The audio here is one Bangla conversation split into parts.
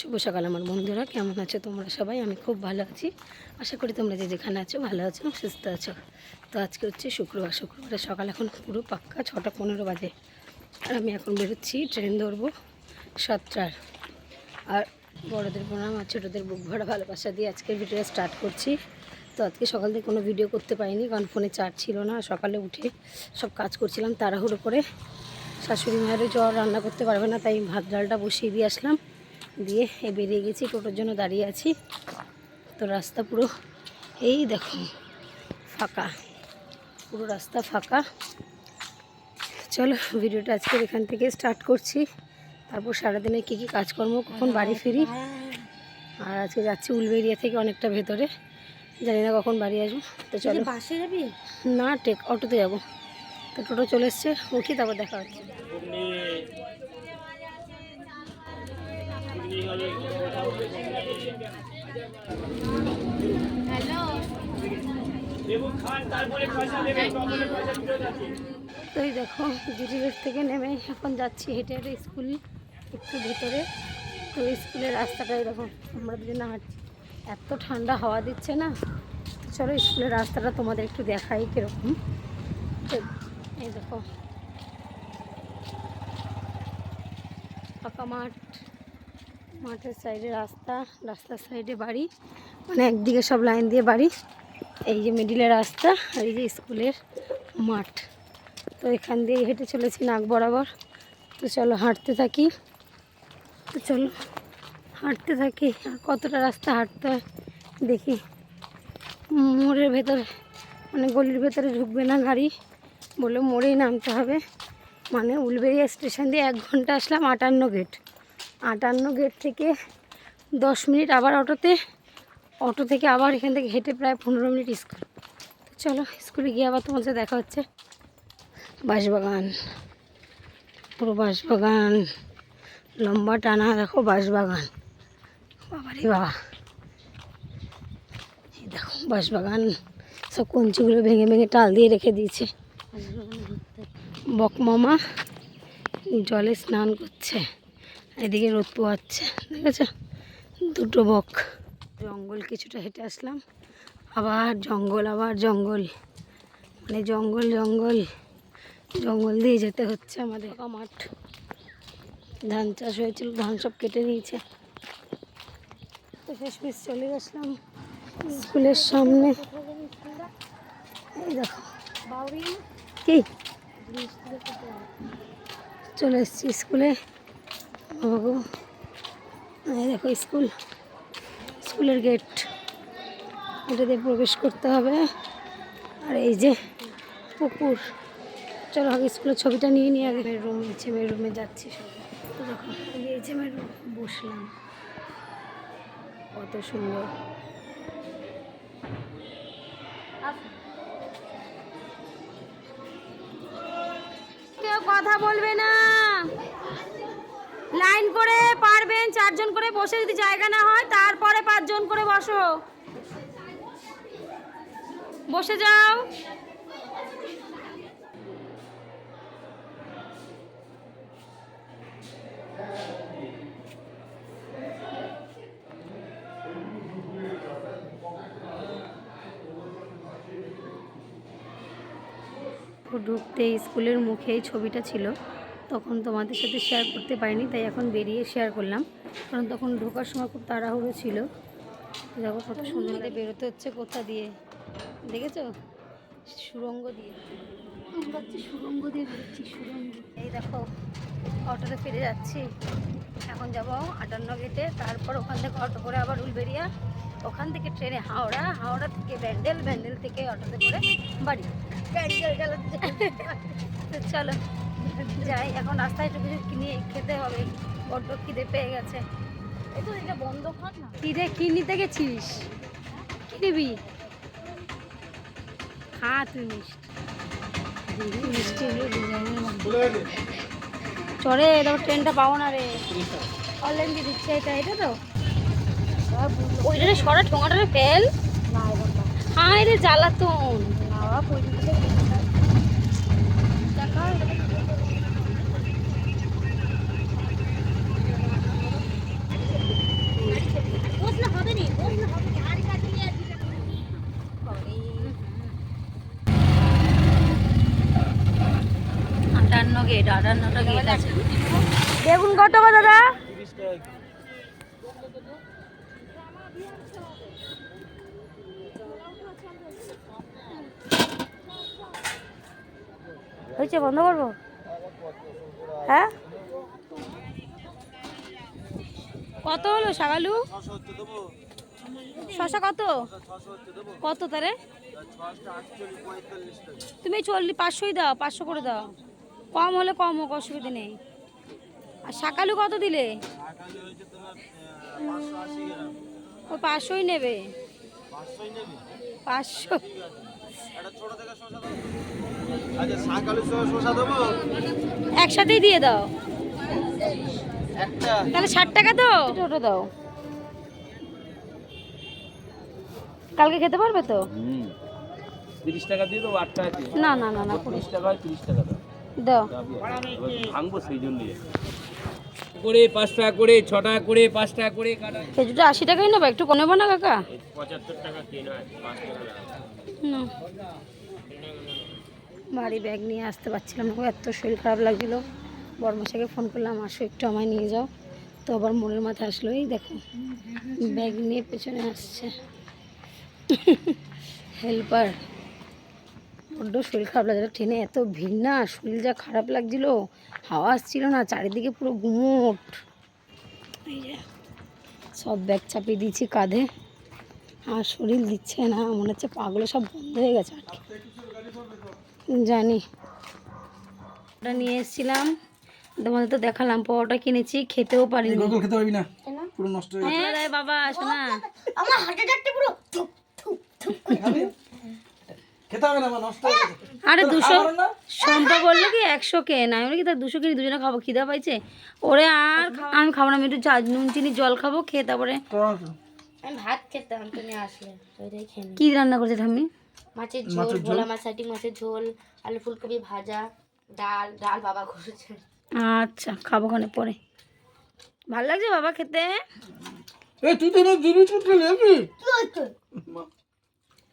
শুভ সকাল আমার বন্ধুরা, কেমন আছো তোমরা সবাই? আমি খুব ভালো আছি। আশা করি তোমরা যে যেখানে আছো ভালো আছো সুস্থ আছো। তো আজকে হচ্ছে শুক্রবার, শুক্রবারের সকাল এখন পুরো পাক্কা ছটা পনেরো বাজে। আর আমি এখন বেরোচ্ছি, ট্রেন ধরবো সাতটার। আর বড়োদের প্রণাম আর ছোটোদের বুক ভরা ভালোবাসা দিয়ে আজকে ভিডিও স্টার্ট করছি। তো আজকে সকাল থেকে কোনো ভিডিও করতে পারিনি, কারণ ফোনে চার্জ ছিল না। সকালে উঠে সব কাজ করছিলাম তাড়াহুড়ো করে। শাশুড়ি মায়েরও জ্বর, রান্না করতে পারবে না, তাই ভাত, ডালটা বসিয়ে দিয়ে আসলাম। দিয়ে এ বেরিয়ে গেছি টোটোর জন্য দাঁড়িয়ে আছি। তো রাস্তা পুরো এই দেখো ফাঁকা। পুরো রাস্তা ফাঁকা। চলো ভিডিওটা আজকের এখান থেকে স্টার্ট করছি। তারপর সারাদিনে কী কী কাজকর্ম কখন বাড়ি ফিরি। আর আজকে যাচ্ছি উলবেরিয়া থেকে অনেকটা ভেতরে। জানি না কখন বাড়ি আসব। তো চলো। বাসে যাবি? না টেক অটোতে যাব। তো টোটো চলে এসছে উঠি তারপর দেখা হচ্ছে। তো এই দেখো জিটি থেকে নেমে এখন যাচ্ছি হেঁটে হেঁটে স্কুল, একটু ভিতরে। তো স্কুলের রাস্তাটা এরকম আমরা দুজনে হাঁটছি। এত ঠান্ডা হাওয়া দিচ্ছে না? চলো স্কুলের রাস্তাটা তোমাদের একটু দেখাই কীরকম। এই দেখো ফাঁকা মাঠ মাঠের সাইডে রাস্তা, রাস্তার সাইডে বাড়ি। মানে একদিকে সব লাইন দিয়ে বাড়ি। এই যে মিডিলের রাস্তা আর এই যে স্কুলের মাঠ। তো এখান দিয়ে হেঁটে চলেছি নাক বরাবর। তো চলো হাঁটতে থাকি। তো চলো হাঁটতে থাকি। আর কতটা রাস্তা হাঁটতে হয় দেখি। মোড়ের ভেতরে মানে গলির ভেতরে ঢুকবে না গাড়ি? বলে মোড়েই নামতে হবে। মানে উলবেরিয়া স্টেশন দিয়ে এক ঘণ্টা আসলাম আটান্ন গেট আটান্ন গেট থেকে দশ মিনিট আবার অটোতে, অটো থেকে আবার এখান থেকে হেঁটে প্রায় পনেরো মিনিট স্কুল। তো চলো, স্কুলে গিয়ে আবার তোমার সাথে দেখা হচ্ছে। বাঁশবাগান, পুরো বাঁশবাগান, লম্বা টানা, দেখো বাঁশবাগান। বাবারে বাবা। দেখো, বাঁশবাগান সব কঞ্চিগুলো ভেঙে ভেঙে টাল দিয়ে রেখে দিয়েছে। বকমামা জলে স্নান করছে। এদিকে রোদ পোয়াচ্ছে দেখেছ? দুটো বক। জঙ্গল কিছুটা হেঁটে আসলাম, আবার জঙ্গল আবার জঙ্গল। মানে জঙ্গল জঙ্গল। জঙ্গল দিয়ে যেতে হচ্ছে আমাদের। মাঠ। ধান চাষ হয়েছিল, ধান সব কেটে নিয়েছে। তো শেষমেশ চলে আসলাম স্কুলের সামনে। এই দেখো। কি? চলে এসেছি স্কুলে। দেখো স্কুল, স্কুলের গেট। এটা দিয়ে প্রবেশ করতে হবে। আর এই যে পুকুর। চলো আগে স্কুলের ছবিটা নিয়ে নিয়ে আগে। রুম ইচ্ছে মেয়ের রুমে যাচ্ছি সবাই। তো দেখো, এই বসলাম। কত সুন্দর। কথা বলবে না। লাইন করে পারবেন, চারজন করে বসে যদি জায়গা না হয়, তারপরে পাঁচজন করে বসো। বসে যাও। ঢুকতে স্কুলের মুখে এই ছবিটা ছিল। তখন তোমাদের সাথে শেয়ার করতে পারিনি তাই এখন বেরিয়ে শেয়ার করলাম। কারণ তখন ঢোকার সময় খুব তাড়াহুড়ো ছিল। দেখো কত সুন্দর বেরোতে হচ্ছে কোথা দিয়ে? দেখেছ? সুরঙ্গ দিয়ে। আমরা হচ্ছে সুরঙ্গ দিয়ে বেরোচ্ছি সুরঙ্গ। এই দেখো অটোতে ফিরে যাচ্ছি। এখন যাব আটান্ন গেটে তারপর ওখান থেকে অটো করে আবার উলবেরিয়া ওখান থেকে ট্রেনে হাওড়া হাওড়া থেকে ব্যান্ডেল ব্যান্ডেল থেকে অটোতে করে বাড়ি। ব্যান্ডেল চলো। যাই এখন রাস্তায় একটু কিছু কিনে খেতে হবে। বড্ড খিদে পেয়ে গেছে। এই তো এটা বন্ধ কর না। রে কি নিতে গেছিস কি নিবি? খা তুই মিষ্টি। মিষ্টি চড়ে তারপর ট্রেনটা পাবো না রে। অনলাইন দিয়ে দিচ্ছে এটা এটা তো। ওইটা সরা ঠোঙাটা ফেল। হায় রে জ্বালাতন। না পঁয়ত্রিশে দেখা বেগুন কত গো দাদা? হয়েছে বন্ধ করব? হ্যাঁ? কত হলো শাকালু? শশা কত? কত তারে? তুমি চল্লিশ পাঁচশোই দাও পাঁচশো করে দাও। কম হলে কম হোক অসুবিধা নেই। আর শাকালু কত দিলে? ও পাঁচশোই নেবে। পাঁচশো। একসাথেই দিয়ে দাও। তাহলে ষাট টাকা তো? ওটা দাও। কালকে খেতে পারবে তো? তিরিশ টাকা দিয়ে দেবো আট টাকা না না না না তিরিশ টাকা হয় তিরিশ টাকা দাও ভাঙবো সেই করে পাঁচ টাকা করে ছ টাকা করে পাঁচ টাকা করে কাটা। খেজুরটা আশি টাকাই নেব একটু কমে না কাকা? পঁচাত্তর টাকা কেনা না। বাড়ি ব্যাগ নিয়ে আসতে পারছিলাম না এত শরীর খারাপ লাগছিল। বর্মশাকে ফোন করলাম আসো একটু আমায় নিয়ে যাও। তো আবার মনের মাথায় আসলো এই দেখো ব্যাগ নিয়ে পেছনে আসছে। হেল্পার। বড্ড শরীর খারাপ লাগছিল ট্রেনে এত ভিড় না শরীর যা খারাপ লাগছিল হাওয়া আসছিল না চারিদিকে পুরো গুমোট। এই যে সব ব্যাগ চাপিয়ে দিয়েছি কাঁধে। আর শরীর দিচ্ছে না মনে হচ্ছে পাগুলো সব বন্ধ হয়ে গেছে আর কি। জানি। ওটা নিয়ে এসেছিলাম তোমাদের তো দেখালাম পাওয়াটা কিনেছি খেতেও খেতে পারবি না? পুরো নষ্ট হয়ে বাবা আসো না আমার হাতে চারটে পুরো আরে দুশো? সম্পা বলল কি একশো কে না? আমি বলি কি তার দুশো কিনে দুজনে খাব? খিদা পাইছে? ওরে আর আমি খাব না আমি একটু চা- নুন চিনি জল খাব খেয়ে তারপরে ভাত খেতাম তুমি আসলে। কি রান্না করছে ঠাম্মি? মাছের ঝোল ভোলা মাছ সাইটিং মাছের ঝোল আলু ফুলকপি ভাজা ডাল ডাল বাবা করেছে। আচ্ছা খাব খানে পরে। ভালো লাগছে বাবা খেতে? তুই তো না জিনিস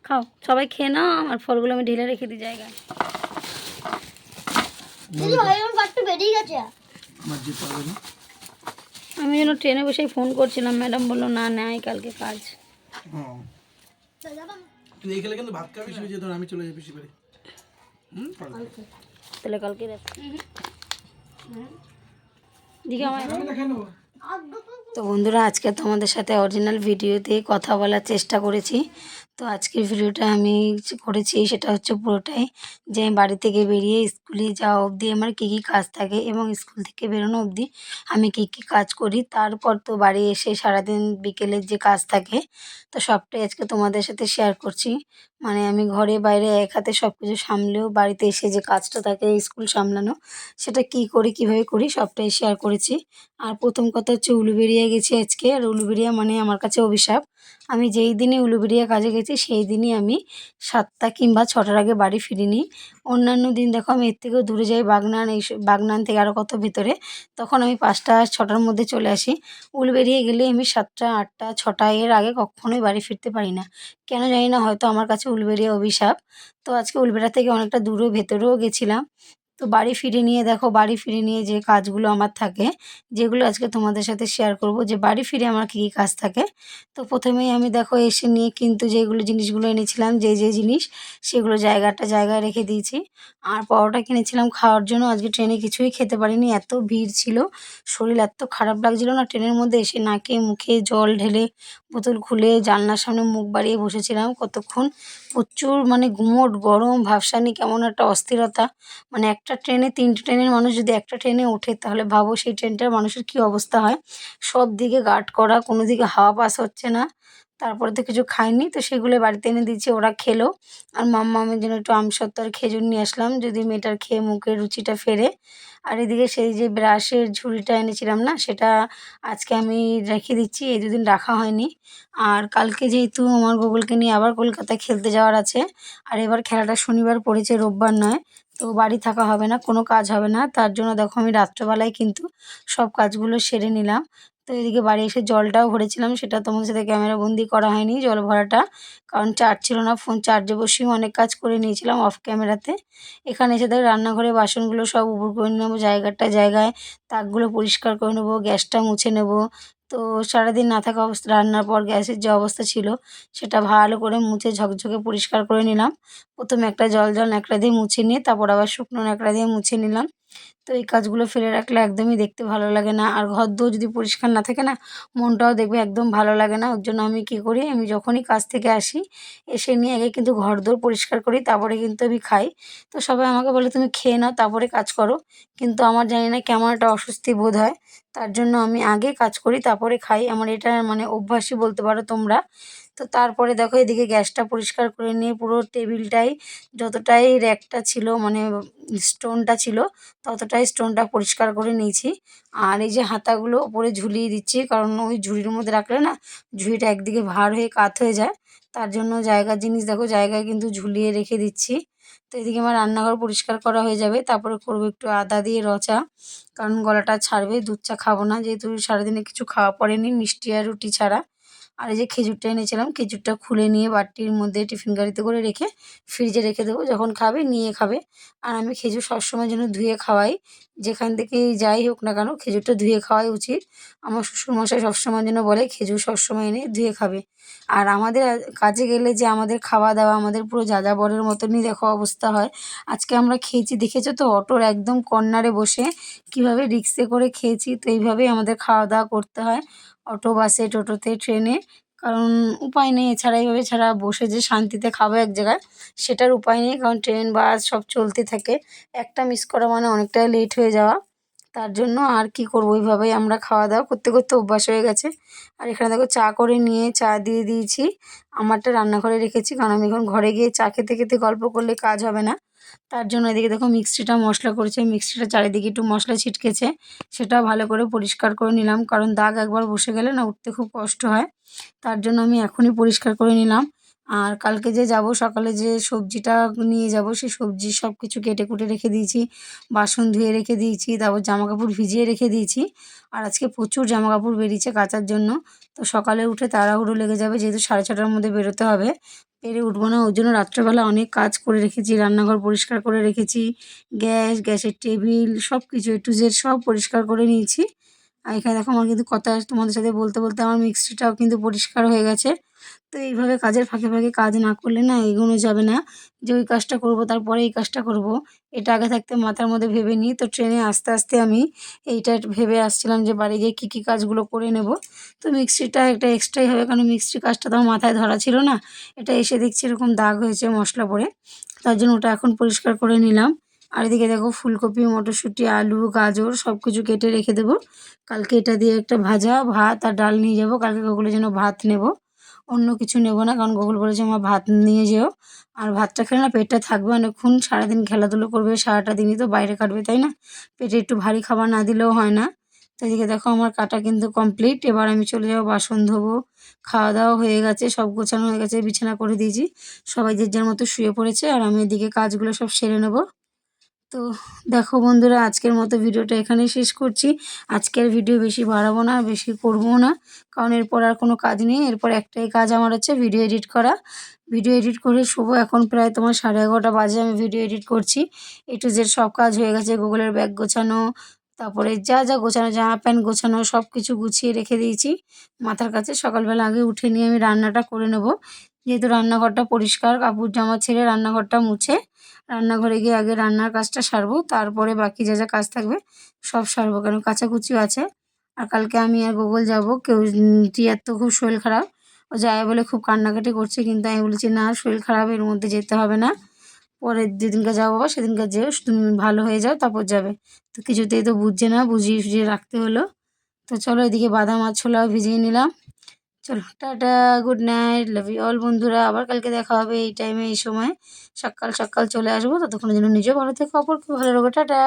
খাও। সবাই খেয়ে নাও আর ফলগুলো আমি ঢেলে রেখে দিই জায়গায়। বেরিয়ে গেছে। আমার যেতে হবে না। আমি যেন ট্রেনে বসেই ফোন করছিলাম ম্যাডাম বলল না নেয় কালকে কাজ। তুই এই খেলে কিন্তু ভাত খাবি বেশি যেত আমি চলে যাই বেশি করে হুম পারবি। তাহলে কালকে দেখ। দিকে আমায় আমি দেখে নেব। তো বন্ধুরা আজকে তোমাদের সাথে অরিজিনাল ভিডিওতে কথা বলার চেষ্টা করেছি। তো আজকের ভিডিওটা আমি করেছি সেটা হচ্ছে পুরোটাই যে আমি বাড়ি থেকে বেরিয়ে স্কুলে যাওয়া অবধি আমার কী কী কাজ থাকে এবং স্কুল থেকে বেরোনো অবধি আমি কী কী কাজ করি। তারপর তো বাড়ি এসে সারাদিন বিকেলের যে কাজ থাকে, তো সবটাই আজকে তোমাদের সাথে শেয়ার করছি। মানে আমি ঘরে বাইরে এক হাতে সব কিছু সামলেও বাড়িতে এসে যে কাজটা থাকে, স্কুল সামলানো, সেটা কি করি, কীভাবে করি সবটাই শেয়ার করেছি। আর প্রথম কথা হচ্ছে উলুবেরিয়া গেছি আজকে। আর উলুবেরিয়া মানে আমার কাছে অভিশাপ। আমি যেই দিনে উলুবেরিয়া কাজে গেছি, সেই দিনই আমি সাতটা কিংবা ছটার আগে বাড়ি ফিরিনি। অন্যান্য দিন দেখো, আমি এর থেকেও দূরে যাই বাগনান, এই বাগনান থেকে আরও কত ভিতরে। তখন আমি পাঁচটা, ছটার মধ্যে চলে আসি। উলুবেরিয়া গেলে আমি সাতটা, আটটা, ছটা এর আগে কখনোই বাড়ি ফিরতে পারি না। কেন জানি না, হয়তো আমার কাছে উলুবেরিয়া অভিশাপ। তো আজকে উলবেড়িয়া থেকে অনেকটা দূরেও, ভেতরেও গেছিলাম। তো বাড়ি ফিরে নিয়ে দেখো, বাড়ি ফিরে নিয়ে যে কাজগুলো আমার থাকে, যেগুলো আজকে তোমাদের সাথে শেয়ার করব, যে বাড়ি ফিরে আমার কী কী কাজ থাকে। তো প্রথমেই আমি দেখো এসে নিয়ে কিন্তু যেগুলো জিনিসগুলো এনেছিলাম, যে যে জিনিস, সেগুলো জায়গাটা জায়গায় রেখে দিয়েছি। আর পরোটা কিনেছিলাম খাওয়ার জন্য, আজকে ট্রেনে কিছুই খেতে পারিনি, এত ভিড় ছিল, শরীর এত খারাপ লাগছিল না, ট্রেনের মধ্যে এসে নাকে মুখে জল ঢেলে বোতল খুলে জানলার সামনে মুখ বাড়িয়ে বসেছিলাম, কতক্ষণ প্রচুর মানে গুমোট, গরম, ভাবসানি, কেমন একটা অস্থিরতা মানে একটা ট্রেনে, তিনটে ট্রেনের মানুষ যদি একটা ট্রেনে ওঠে, তাহলে ভাবো সেই ট্রেনটার মানুষের কী অবস্থা হয়? সব দিকে গার্ড করা, কোনো দিকে হাওয়া পাস হচ্ছে না। তারপরে তো কিছু খাইনি, তো সেগুলো বাড়িতে এনে দিয়েছি, ওরা খেলো। আর মাম্মা, আমি জন্য একটু আমসত্ত্ব আর খেজুর নিয়ে আসলাম, যদি মেয়েটার খেয়ে মুখের রুচিটা ফেরে। আর এদিকে সেই যে ব্রাশের ঝুড়িটা এনেছিলাম না, সেটা আজকে আমি রেখে দিচ্ছি, এই দুদিন রাখা হয়নি। আর কালকে যেহেতু আমার গুগলকে নিয়ে আবার কলকাতায় খেলতে যাওয়ার আছে, আর এবার খেলাটা শনিবার পড়েছে, রোববার নয় তো বাড়ি থাকা হবে না, কোনো কাজ হবে না। তার জন্য দেখো আমি রাত্রেবেলায় কিন্তু সব কাজগুলো সেরে নিলাম। তো এদিকে বাড়ি এসে জলটাও ভরেছিলাম, সেটা তোমাদের সাথে ক্যামেরা বন্দি করা হয়নি জল ভরাটা। কারণ চার্জ ছিল না ফোন চার্জে বসিয়েও অনেক কাজ করে নিয়েছিলাম অফ ক্যামেরাতে এখানে এসে দেখো রান্নাঘরে বাসনগুলো সব উপর করে নেব, জায়গাটা জায়গায় তাকগুলো পরিষ্কার করে নেব, গ্যাসটা মুছে নেব তো সারাদিন না থাকা অবস্থা, রান্নার পর গ্যাসের যে অবস্থা ছিল, সেটা ভালো করে মুছে ঝকঝকে পরিষ্কার করে নিলাম। প্রথমে একটা জল জল ন্যাকড়া দিয়ে মুছে নিয়ে, তারপর আবার শুকনো ন্যাকড়া দিয়ে মুছে নিলাম। তো এই কাজগুলো ফেলে রাখলে একদমই দেখতে ভালো লাগে না। আর ঘর দোর যদি পরিষ্কার না থাকে না, মনটাও দেখবে একদম ভালো লাগে না। ওর জন্য আমি কী করি, আমি যখনই কাজ থেকে আসি, এসে নিয়ে আগে কিন্তু ঘর দোর পরিষ্কার করি, তারপরে কিন্তু আমি খাই। তো সবাই আমাকে বলে, তুমি খেয়ে নাও, তারপরে কাজ করো। কিন্তু আমার জানি না কেমন একটা অস্বস্তি বোধ হয়। তার জন্য আমি আগে কাজ করি, তারপরে খাই। আমার এটা মানে অভ্যাসই বলতে পারো তোমরা তো তারপরে দেখো এদিকে গ্যাসটা পরিষ্কার করে নিয়ে পুরো টেবিলটাই যতটাই র্যাকটা ছিল মানে স্টোনটা ছিল, ততটাই স্টোনটা পরিষ্কার করে নিয়েছি। আর এই যে হাতাগুলো ওপরে ঝুলিয়ে দিচ্ছি, কারণ ওই ঝুড়ির মধ্যে রাখলে না ঝুড়িটা একদিকে ভার হয়ে কাত হয়ে যায়। তার জন্য জায়গার জিনিস দেখো জায়গায় কিন্তু ঝুলিয়ে রেখে দিচ্ছি। তো এদিকে আমার রান্নাঘর পরিষ্কার করা হয়ে যাবে, তারপরে করব একটু আদা দিয়ে রচা, কারণ গলাটা ছাড়বে, দুধ চা খাব না, যেহেতু সারাদিনে কিছু খাওয়া পড়েনি, মিষ্টি আর রুটি ছাড়া। আর এই যে খেজুরটা এনেছিলাম, খেজুরটা খুলে নিয়ে বাটির মধ্যে টিফিন গাড়িতে করে রেখে ফ্রিজে রেখে দেবো, যখন খাবে নিয়ে খাবে। আর আমি খেজুর সবসময় জন্য ধুয়ে খাওয়াই, যেখান থেকেই যাই হোক না কেন খেজুরটা ধুয়ে খাওয়াই উচিত। আমার শ্বশুরমশাই সবসময় জন্য বলে, খেজুর সবসময় এনে ধুয়ে খাবে। আর আমাদের কাজে গেলে যে আমাদের খাওয়া দাওয়া আমাদের পুরো যাযাবরের মতনই দেখো অবস্থা হয়। আজকে আমরা খেয়েছি, দেখেছ তো? অটোর একদম কর্নারে বসে কীভাবে রিক্সে করে খেয়েছি, তো এইভাবেই আমাদের খাওয়া দাওয়া করতে হয়। অটো বাসে, টোটোতে, ট্রেনে। কারণ উপায় নেই এছাড়া এইভাবে ছাড়া বসে যে শান্তিতে খাব এক জায়গায়, সেটার উপায় নেই। কারণ ট্রেন, বাস সব চলতে থাকে। একটা মিস করা মানে অনেকটাই লেট হয়ে যাওয়া। তার জন্য আর কি করব? ওইভাবেই আমরা খাওয়া দাওয়া করতে করতে অভ্যাস হয়ে গেছে। আর এখানে দেখো চা করে নিয়ে চা দিয়ে দিয়েছি। আমারটা রান্নাঘরে রেখেছি। কারণ আমি এখন ঘরে গিয়ে চা খেতে খেতে গল্প করলে কাজ হবে না। তার জন্য এদিকে দেখো মিক্সিটা মশলা করেছে। মিক্সিটা চারিদিকে একটু মশলা ছিটকেছে। সেটা ভালো করে পরিষ্কার করে নিলাম। কারণ দাগ একবার বসে গেলে না উঠতে খুব কষ্ট হয়। তার জন্য আমি এখনই পরিষ্কার করে নিলাম। আর কালকে যে যাব, সকালে যে সবজিটা নিয়ে যাব সেই সবজি সব কিছু কেটে কুটে রেখে দিয়েছি। বাসন ধুয়ে রেখে দিয়েছি, তারপর জামা কাপড় ভিজিয়ে রেখে দিয়েছি। আর আজকে প্রচুর জামা কাপড় বেরিয়েছে কাচার জন্য। তো সকালে উঠে তাড়াহুড়ো লেগে যাবে, যেহেতু সাড়ে ছটার মধ্যে বেরোতে হবে। পেরে উঠবো না। ওই জন্য রাত্রেবেলা অনেক কাজ করে রেখেছি, রান্নাঘর পরিষ্কার করে রেখেছি, গ্যাস, গ্যাসের টেবিল সব কিছু এ টু জেড সব পরিষ্কার করে নিয়েছি। আর এখানে দেখো আমার কিন্তু কথা তোমাদের সাথে বলতে বলতে আমার মিক্সিটাও কিন্তু পরিষ্কার হয়ে গেছে। তো এইভাবে কাজের ফাঁকে ফাঁকে কাজ না করলে না এগোনো যাবে না। যে ওই কাজটা করব, তারপরে এই কাজটা করব, এটা আগে থাকতে মাথার মধ্যে ভেবে নিই। তো ট্রেনে আস্তে আস্তে আমি এইটা ভেবে আসছিলাম যে বাড়ি গিয়ে কী কী কাজগুলো করে নেব। তো মিক্সিটা একটা এক্সট্রাই হবে, কারণ মিক্সির কাজটা তো আমার মাথায় ধরা ছিল না। এটা এসে দেখছি এরকম দাগ হয়েছে মশলা পরে তার জন্য ওটা এখন পরিষ্কার করে নিলাম। আর এদিকে দেখো ফুলকপি, মটরশুঁটি, আলু, গাজর সব কিছু কেটে রেখে দেবো। কালকে এটা দিয়ে একটা ভাজা, ভাত আর ডাল নিয়ে যাব, কালকে ওগুলো যেন ভাত নেব। অন্য কিছু নেব না। কারণ গোকুল বলেছে আমার ভাত নিয়ে যেও। আর ভাতটা খেলে না পেটটা থাকবে অনেকক্ষণ। সারাদিন খেলাধুলো করবে। সারাটা দিনই তো বাইরে কাটবে, তাই না? পেটে একটু ভারী খাবার না দিলেও হয় না। তো এদিকে দেখো, আমার কাটা কিন্তু কমপ্লিট। এবার আমি চলে যাব, বাসন ধোবো। খাওয়া দাওয়া হয়ে গেছে, সব গোছানো হয়ে গেছে, বিছানা করে দিয়েছি। সবাই যে যার মতো শুয়ে পড়েছে, আর আমি এদিকে কাজগুলো সব সেরে নেব। তো দেখো বন্ধুরা, আজকের মতো ভিডিওটা এখানেই শেষ করছি। আজকের ভিডিও বেশি বাড়াবো না আর বেশি করব না, কারণ এরপর আর কোনো কাজ নেই। এরপর একটাই কাজ আমার হচ্ছে ভিডিও এডিট করা। ভিডিও এডিট করে শুভ, এখন প্রায় তোমার সাড়ে এগারোটা বাজে, আমি ভিডিও এডিট করছি। এ টু জেড সব কাজ হয়ে গেছে, গুগলের ব্যাগ গোছানো, তারপরে যা যা গোছানো জামা প্যান্ট গোছানো, সব কিছু গুছিয়ে রেখে দিয়েছি। মাথার কাছে সকালবেলা আগে উঠে নিয়ে আমি রান্নাটা করে নেব। যেহেতু রান্নাঘরটা পরিষ্কার, কাপড় জামা ছেড়ে রান্নাঘরটা মুছে রান্নাঘরে গিয়ে আগে রান্নার কাজটা সারবো, তারপরে বাকি যা যা কাজ থাকবে সব সারবো কারণ কাচাকুচিও আছে। আর কালকে আমি আর গুগল যাব, কেউ টিয়ার তো খুব শরীর খারাপ, ও যায় বলে খুব কান্নাকাটি করছে, কিন্তু আমি বলেছি, না, শরীর খারাপ, এর মধ্যে যেতে হবে না। পরের যেদিনকে যাব বাবা, সেদিনকে যেও, তুমি ভালো হয়ে যাও, তারপর যাবে। তো কিছুতেই তো বুঝছে না, বুঝিয়ে ফুঝিয়ে রাখতে হলো। তো চলো এদিকে বাদাম আর ছোলাও ভিজিয়ে নিলাম। চলো। Tata, good night, love you all বন্ধুরা। আবার কালকে দেখা হবে এই টাইমে এই সময়। সকাল সকাল চলে আসব, ততক্ষণের জন্য নিজেও ভালো থেকো, অপরকে ভালো রাখো। টাটা।